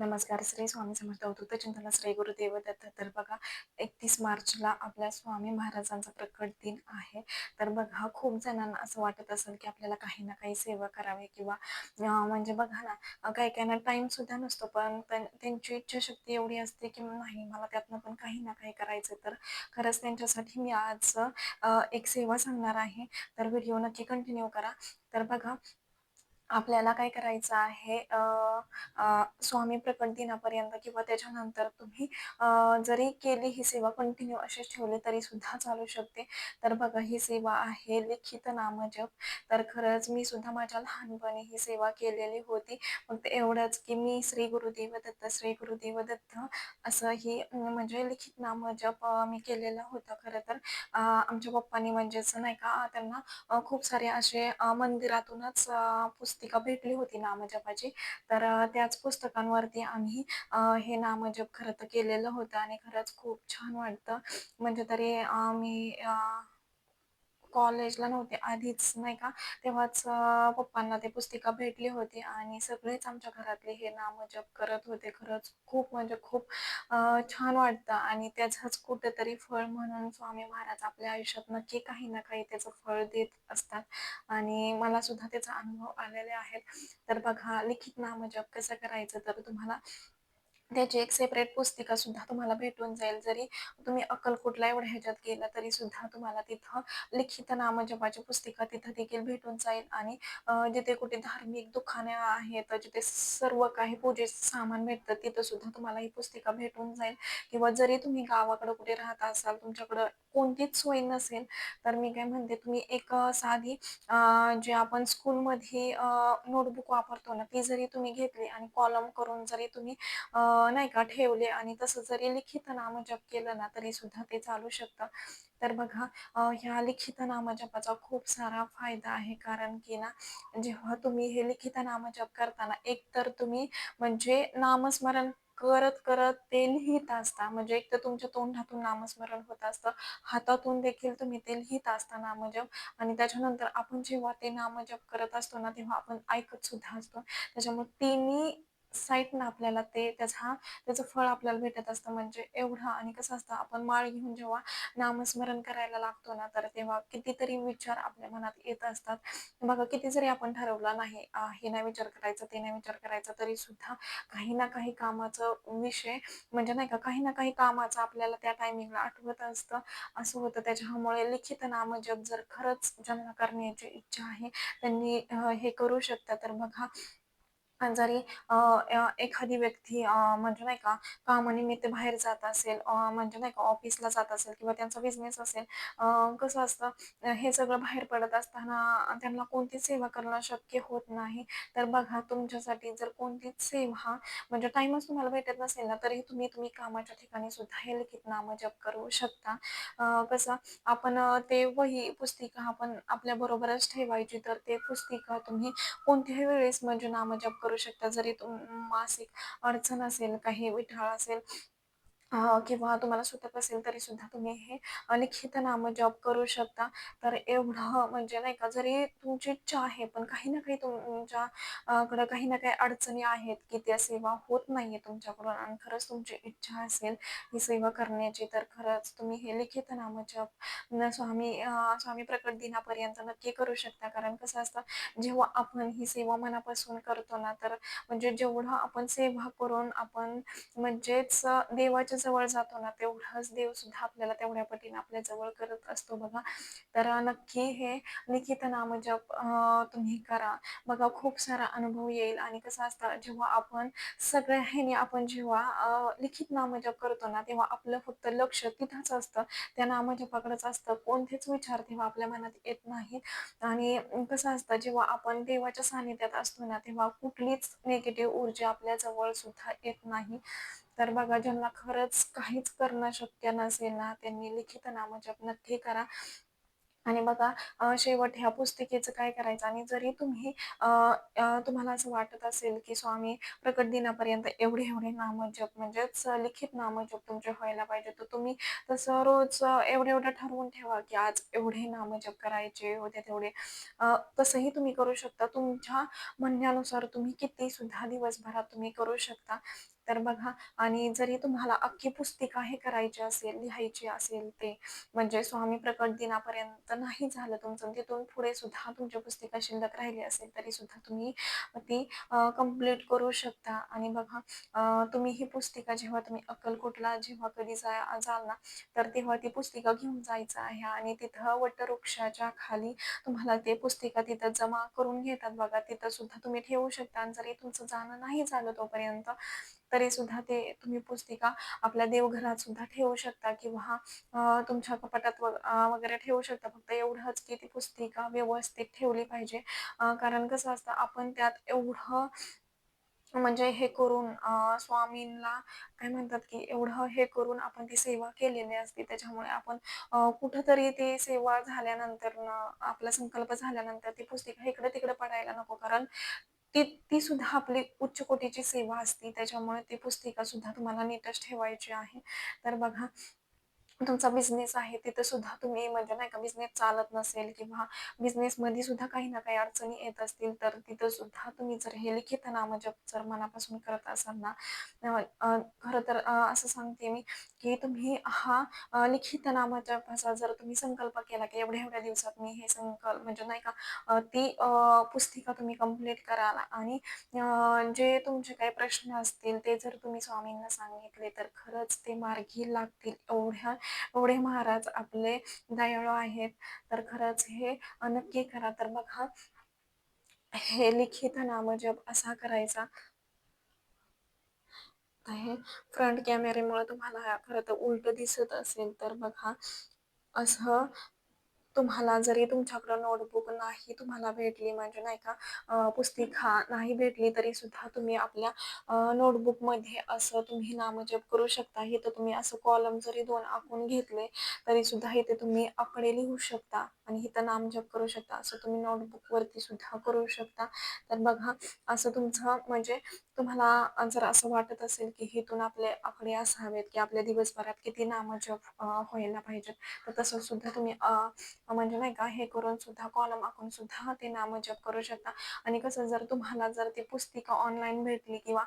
नमस्कार. श्री स्वामी समर्थ अवधूत चिंतन श्री गुरुदेव दत्त तर बघा एकतीस मार्चला आपल्या स्वामी महाराजांचा प्रकट दिन आहे. तर बघा खूप जणांना असं वाटत असेल की आपल्याला काही ना काही सेवा करावी किंवा म्हणजे बघा ना काही काहींना टाइम सुद्धा नसतो. पण त्यां- त्यांची इच्छाशक्ती एवढी असते की नाही मला त्यातनं पण काही ना काही करायचं तर खरंच त्यांच्यासाठी मी आज एक सेवा सांगणार आहे. तर व्हिडिओ नक्की कंटिन्यू करा. तर बघा आपल्याला काय करायचं आहे स्वामी प्रकट दिनापर्यंत किंवा त्याच्यानंतर तुम्ही जरी केली ही सेवा कंटिन्यू अशीच ठेवली तरी सुद्धा चालू शकते. तर बघा ही सेवा आहे लिखित नामजप. तर खरंच मी सुद्धा माझ्या लहानपणी ही सेवा केलेली होती. फक्त एवढंच की मी श्री गुरुदेव दत्त श्री गुरुदेव दत्त असं ही म्हणजे लिखित नामजप मी केलेला होता खरं तर. आमच्या पप्पांनी म्हणजेच नाही का त्यांना खूप सारे असे मंदिरातूनच पुस्तक पुस्तिका भेटली होती नामजपाची तर त्याच पुस्तकांवरती आम्ही हे नामजप खरं तर केलेलं होतं आणि खरंच खूप छान वाटतं. म्हणजे तरी आम्ही मी कॉलेजला नव्हते. आधीच नाही का? तेव्हाच पप्पांना ते पुस्तिका भेटली होती आणि सगळेच आमच्या घरातले हे नामजप करत होते. खरंच खूप म्हणजे खूप छान वाटतं आणि त्याचंच कुठेतरी फळ म्हणून स्वामी महाराज आपल्या आयुष्यात नक्की काही ना काही त्याचं फळ देत असतात. आणि मला सुद्धा त्याचा अनुभव आलेले आहेत. तर बघा लिखित नामजप कसं करायचं? तर तुम्हाला त्याची एक सेपरेट पुस्तिका सुद्धा तुम्हाला भेटून जाईल. जरी तुम्ही अक्कलकोटला एवढ्या ह्याच्यात गेला तरी सुद्धा तुम्हाला तिथं लिखित नामजपाची पुस्तिका तिथं देखील भेटून जाईल. आणि जिथे कुठे धार्मिक दुकाने आहेत जिथे सर्व काही पूजेचं सामान भेटतं तिथं सुद्धा तुम्हाला ही पुस्तिका भेटून जाईल. किंवा जरी तुम्ही गावाकडे कुठे राहत असाल तुमच्याकडं कोणतीच सोय नसेल तर मी काय म्हणते तुम्ही एक साधी जे आपण स्कूलमध्ये नोटबुक वापरतो ना ती जरी तुम्ही घेतली आणि कॉलम करून जरी तुम्ही नाही का ठेवले आणि तसं जरी लिखित नामजप केलं ना तरी सुद्धा ते चालू शकतं. तर बघा ह्या लिखित नामजपाचा खूप सारा फायदा आहे कारण की ना जेव्हा तुम्ही हे लिखित नामजप करताना एक तर तुम्ही म्हणजे नामस्मरण करत करत ते लिहित असता. म्हणजे एक तर तुमच्या तोंडातून नामस्मरण होत असतं. हातातून देखील तुम्ही ते लिहित असता नामजप. आणि त्याच्यानंतर आपण जेव्हा ते नामजप करत असतो ना तेव्हा आपण ऐकत सुद्धा असतो. त्याच्यामुळे तिन्ही साईडनं आपल्याला ते त्याचा त्याचं फळ आपल्याला भेटत असतं. म्हणजे एवढं आणि कसं असतं आपण माळ घेऊन जेव्हा नामस्मरण करायला लागतो ना तर तेव्हा कितीतरी विचार आपल्या मनात येत असतात. बघा किती जरी आपण ठरवलं नाही हे नाही विचार करायचा ते नाही विचार करायचा तरी सुद्धा काही ना काही कामाचं विषय म्हणजे नाही का काही ना काही कामाचं आपल्याला त्या टायमिंगला आठवत असतं. असं होतं. त्याच्यामुळे लिखित नामजप जर खरंच ज्यांना करण्याची इच्छा आहे त्यांनी हे करू शकता. तर बघा आणि जरी अ, अ, एखादी व्यक्ती अ, म्हणजे नाही का कामानिमित्त बाहेर जात असेल अ, म्हणजे नाही का ऑफिसला जात असेल किंवा त्यांचा बिझनेस असेल अ, कसं असतं अ, हे सगळं बाहेर पडत असताना त्यांना कोणतीच सेवा करणं शक्य होत नाही. तर बघा तुमच्यासाठी जर कोणतीच सेवा म्हणजे टाइमच तुम्हाला भेटत नसेल ना तरी तुम्ही तुम्ही कामाच्या ठिकाणी सुद्धा हे लिखित नामजप करू शकता. अ, कसं आपण अ, ते वही पुस्तिका आपण आपल्या बरोबरच ठेवायची तर ते पुस्तिका तुम्ही कोणत्याही वेळेस म्हणजे नामजप करू शकता. जरी तुम मासिक अडचण असेल काही विठाळ असेल अ, किंवा तुम्हाला सुचत असेल तरी सुद्धा तुम्ही हे लिखित नामं जॉब करू शकता. तर एवढं म्हणजे नाही का जरी तुमची इच्छा आहे पण काही ना काही तुमच्या अ, काही ना काही अडचणी आहेत की त्या सेवा होत नाहीये तुमच्याकडून आणि खरंच तुमची इच्छा असेल ही सेवा करण्याची तर खरंच तुम्ही हे लिखित नामजप न स्वामी अ, स्वामी प्रकट दिनापर्यंत नक्की करू शकता. कारण कसं असतं जेव्हा आपण ही सेवा मनापासून करतो ना तर म्हणजे जेवढं आपण सेवा करून आपण म्हणजेच देवाच्या देवाच्या जवळ जातो ना तेवढाच देव सुद्धा आपल्याला तेवढ्या पटीने आपल्या जवळ करत असतो बघा. तर नक्की हे लिखित नामजप जप तुम्ही करा. बघा खूप सारा अनुभव येईल आणि कसं असतं जेव्हा आपण सगळ्या ह्याने आपण जेव्हा लिखित नामजप करतो ना तेव्हा आपलं फक्त लक्ष तिथंच असतं. त्या नामजपाकडेच असतं. कोणतेच विचार तेव्हा आपल्या मनात येत नाहीत. आणि कसं असतं जेव्हा आपण देवाच्या सानिध्यात असतो ना तेव्हा कुठलीच निगेटिव्ह ऊर्जा आपल्या जवळ सुद्धा येत नाही. तर बघा ज्यांना खरंच काहीच करणं शक्य नसेल ना त्यांनी लिखित नामजप नक्की करा आणि बघा शेवट ह्या पुस्तिकेचं काय करायचं आणि जरी तुम्ही तुम्हाला असं वाटत असेल, की स्वामी प्रकट दिनापर्यंत एवढे-एवढे नामजप म्हणजेच लिखित नामजप तुमचे व्हायला पाहिजे. तर तुम्ही तसं रोज एवढे एवढं ठरवून ठेवा, की आज एवढे नामजप करायचे, होते तेवढे. तसंही तुम्ही करू शकता. तुमच्या म्हणण्यानुसार तुम्ही किती सुद्धा दिवसभरात तुम्ही करू शकता. तर बघा आणि जरी तुम्हाला अख्खी पुस्तिका हे करायची असेल, लिहायची असेल ते म्हणजे स्वामी प्रकट दिनापर्यंत नाही झालं तुमचं, तिथून पुढे सुद्धा तुमची पुस्तिका शिल्लक राहिली असेल, तरी सुद्धा तुम्ही ती कंप्लीट कंप्लीट करू शकता. आणि बघा तुम्ही ही पुस्तिका जेव्हा तुम्ही अक्कलकोटला जेव्हा कधी जा जाल ना, तर तेव्हा ती पुस्तिका घेऊन जायचं आहे. आणि तिथं वटवृक्षाच्या खाली तुम्हाला ते पुस्तिका तिथं जमा करून घेतात बघा, तिथं सुद्धा तुम्ही ठेवू शकता. आणि जरी तुमचं जाणं नाही झालं तोपर्यंत, तरी सुद्धा ते तुम्ही पुस्तिका आपल्या देवघरात सुद्धा ठेवू शकता किंवा तुमच्या कपाटात वगैरे ठेवू शकता. फक्त एवढंच की ती पुस्तिका व्यवस्थित ठेवली पाहिजे. कारण कसं असतं आपण त्यात एवढं म्हणजे हे करून स्वामींना काय म्हणतात, की एवढं हे करून आपण ती सेवा केलेली असते. त्याच्यामुळे आपण कुठंतरी ती सेवा झाल्यानंतर आपला संकल्प झाल्यानंतर ती पुस्तिका इकडे तिकडे पडायला नको. कारण ती ती सुद्धा आपली उच्च कोटीची सेवा असते. त्याच्यामुळे ती पुस्तिका सुद्धा तुम्हाला नीटच ठेवायची आहे. तर बघा तुमचा बिझनेस आहे तिथे सुद्धा तुम्ही म्हणजे नाही का बिझनेस चालत नसेल किंवा बिझनेसमध्ये सुद्धा काही ना काही अडचणी येत असतील, तर तिथं सुद्धा तुम्ही जर हे लिखित नामजप जर मनापासून करत असाल ना, खरं तर असं सांगते मी, की तुम्ही हा लिखित नामजपाचा जर तुम्ही संकल्प केला, की एवढ्या-एवढ्या दिवसात मी हे संकल्प म्हणजे नाही का ती पुस्तिका तुम्ही कंप्लीट कराल आणि जे तुमचे काही प्रश्न असतील ते जर तुम्ही स्वामींना सांगितले, तर खरंच ते मार्गी लागतील. एवढ्या एवढे महाराज आपले दयाळू आहेत. तर खरंच हे नक्की करा. तर बघा हे लिखित नामजप असा करायचा. आहे फ्रंट कॅमेरेमुळे तुम्हाला खरं तर उलट दिसत असेल, तर बघा असं तुम्हाला जरी तुमच्याकडं नोटबुक नाही तुम्हाला भेटली म्हणजे नाही का पुस्तिका नाही भेटली तरी सुद्धा तुम्ही आपल्या नोटबुकमध्ये असं तुम्ही नामजप करू शकता. इथं तुम्ही असं कॉलम जरी दोन आखून घेतले, तरी सुद्धा इथे तुम्ही आकडे लिहू शकता आणि इथं नामजप करू शकता. असं तुम्ही नोटबुकवरती सुद्धा करू शकता. तर बघा असं तुमचं म्हणजे तुम्हाला जर असं वाटत असेल, की हेतून आपले आकडे असावेत, की आपल्या दिवसभरात किती नामजप व्हायला पाहिजेत. तर तसं सुद्धा तुम्ही म्हणजे नाही का हे करून सुद्धा कॉलम आखून सुद्धा ते नामजप करू शकता. आणि कसं जर तुम्हाला जर ती पुस्तिका ऑनलाईन भेटली किंवा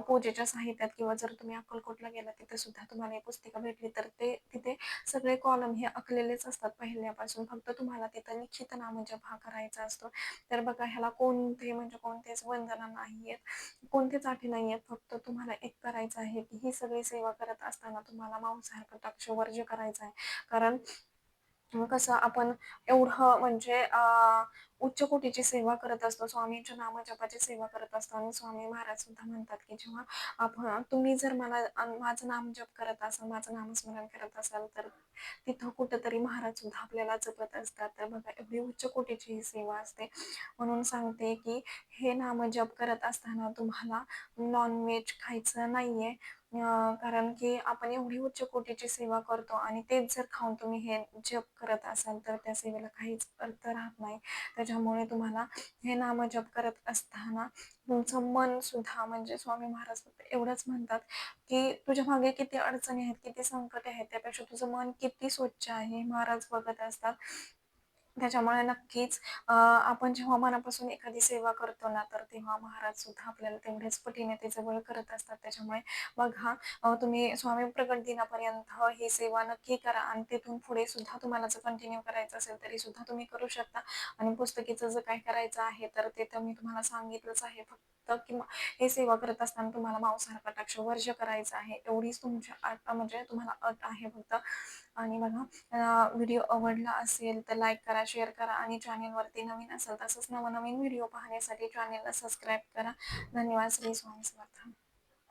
पूजेच्या साहित्यात किंवा जर तुम्ही अक्कलकोटला गेला तिथे सुद्धा तुम्हाला ही पुस्तिका भेटली, तर ते तिथे सगळे कॉलम हे आखलेलेच असतात पहिल्यापासून. फक्त तुम्हाला तिथं लिखित नामजप हा करायचा असतो. तर बघा ह्याला कोणते म्हणजे कोणतेच बंधनं नाहीयेत, कोणतेच अटी नाहीयेत. फक्त तुम्हाला एक करायचं आहे, की ही सगळी सेवा करत असताना तुम्हाला मांसाहार कटाक्ष वर्ज्य करायचा आहे. कारण मग कसं आपण एवढं म्हणजे उच्च कोटीची सेवा करत असतो. स्वामींच्या नामजपाची सेवा करत असतो आणि स्वामी महाराज सुद्धा म्हणतात, की जेव्हा आपण तुम्ही जर मला माझं माझं नामजप करत असाल, माझं नामस्मरण करत असाल, तर तिथं कुठंतरी महाराज सुद्धा आपल्याला जपत असतात. तर बघा एवढी उच्च कोटीची ही सेवा असते. म्हणून सांगते, की हे नामजप करत असताना तुम्हाला नॉनव्हेज खायचं नाहीये. कारण की आपण एवढी उच्च कोटीची सेवा करतो आणि तेच जर खाऊन तुम्ही हे जप करत असाल, तर त्या सेवेला काहीच अर्थ राहत नाही. त्याच्यामुळे तुम्हाला हे नामजप करत असताना तुमचं मन सुद्धा म्हणजे स्वामी महाराज फक्त एवढंच म्हणतात, की तुझ्या मागे किती अडचणी आहेत, किती संकटे आहेत, त्यापेक्षा तुझं मन किती स्वच्छ आहे, महाराज बघत असतात. त्याच्यामुळे नक्कीच आपण जेव्हा मनापासून एखादी सेवा करतो ना, तर तेव्हा महाराज सुद्धा आपल्याला तेवढ्याच पटीने ते जवळ करत असतात. त्याच्यामुळे बघा तुम्ही स्वामी प्रकट दिनापर्यंत ही सेवा नक्की करा आणि तिथून पुढे सुद्धा तुम्हाला जर कंटिन्यू करायचं असेल, तरी सुद्धा तुम्ही करू शकता. आणि पुस्तकीचं जर काय करायचं आहे, तर ते तर मी तुम्हाला सांगितलंच आहे. फक्त किंवा हे सेवा करत असताना तुम्हाला मांसाहार कटाक्ष वर्ज्य करायचं आहे. एवढीच तुमच्या अट म्हणजे तुम्हाला अट आहे फक्त. आणि बघा व्हिडिओ आवडला असेल तर लाईक करा, शेअर करा आणि चॅनेलवरती नवीन असेल तसंच नवनवीन व्हिडिओ पाहण्यासाठी चॅनेलला सबस्क्राईब करा. धन्यवाद. श्री स्वामी समर्थ.